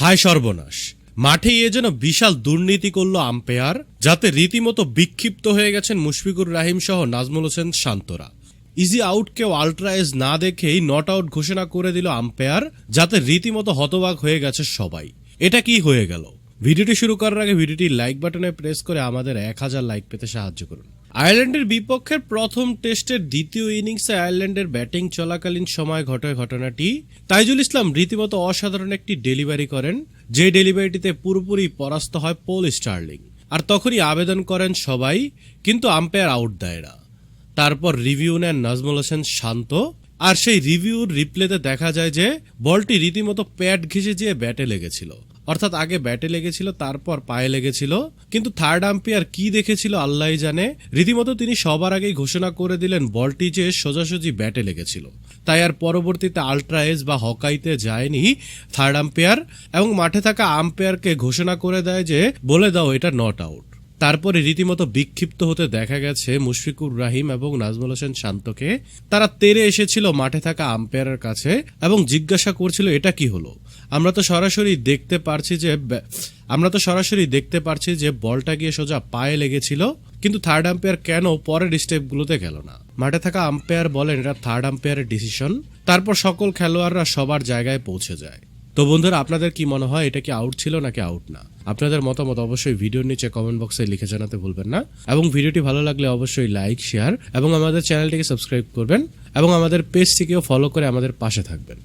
হায় সর্বনাশ। মাঠে এ যেন বিশাল দুর্নীতি করল আম্পায়ার, যাতে রীতিমতো বিক্ষিপ্ত হয়ে গেছেন মুশফিকুর রাহিম সহ নাজমুল হোসেন শান্তরা। ইজি আউট আউটকেও আল্ট্রাএজ না দেখেই নট আউট ঘোষণা করে দিল আম্পায়ার, যাতে রীতিমতো হতবাক হয়ে গেছে সবাই। এটা কি হয়ে গেল? ভিডিওটি শুরু করার আগে ভিডিওটি লাইক বাটনে প্রেস করে আমাদের এক হাজার লাইক পেতে সাহায্য করুন। আয়ারল্যান্ডের বিপক্ষের প্রথম টেস্টের দ্বিতীয় ইনিংসে আয়ারল্যান্ডের ব্যাটিং চলাকালীন সময় ঘটে ঘটনাটি। তাইজুল ইসলাম রীতিমতো অসাধারণ একটি ডেলিভারি করেন, যে ডেলিভারিটিতে পুরোপুরি পরাস্ত হয় পোল স্টার্লিং। আর তখনই আবেদন করেন সবাই, কিন্তু আম্পায়ার আউট দেয় না। তারপর রিভিউ নেন নাজমুল হোসেন শান্ত, আর সেই রিভিউর রিপ্লেতে দেখা যায় যে বলটি রীতিমতো প্যাড ঘেঁষে যেয়ে ব্যাটে লেগেছিল। অর্থাৎ আগে ব্যাটে লেগেছিল, তারপর পায়ে লেগেছিল। কিন্তু থার্ড আম্পিয়ার কি দেখেছিল আল্লাহ জানে। রীতিমতো তিনি সবার আগেই ঘোষণা করে দিলেন, বলটি যে সোজাসুজি ব্যাটে লেগেছিল। তাই আর পরবর্তীতে আল্ট্রাএজ বা হকাইতে যায়নি থার্ড আম্পায়ার এবং মাঠে থাকা আম্পায়ারকে ঘোষণা করে দেয় যে, বলে দাও এটা নট আউট তারপরে রীতিমতো বিক্ষিপ্ত হতে দেখা গেছে মুশফিকুর রাহিম এবং নাজমুল হোসেন শান্তকে। তারা তেরে এসেছিল মাঠে থাকা আম্পায়ারের কাছে এবং জিজ্ঞাসা করছিল, এটা কি হলো? আমরা তো সরাসরি দেখতে পারছি যে আমরা তো সরাসরি দেখতে পারছি যে বলটা গিয়ে সোজা পায়ে লেগেছিল, কিন্তু থার্ড আম্পায়ার কেন পরের স্টেপগুলোতে গেল না? মাঠে থাকা আম্পায়ার বলেন, এটা থার্ড আম্পায়ারের ডিসিশন তারপর সকল খেলোয়াড়রা সবার জায়গায় পৌঁছে যায়। তো বন্ধুরা, আপনাদের কি মনে হয় এটা কি আউট ছিল নাকি আউট না? আপনাদের মতামত অবশ্যই ভিডিওর নিচে কমেন্ট বক্সে লিখে জানাতে ভুলবেন না। এবং ভিডিওটি ভালো লাগলে অবশ্যই লাইক শেয়ার এবং আমাদের চ্যানেলটিকে সাবস্ক্রাইব করবেন এবং আমাদের পেজটিকেও ফলো করে আমাদের পাশে থাকবেন।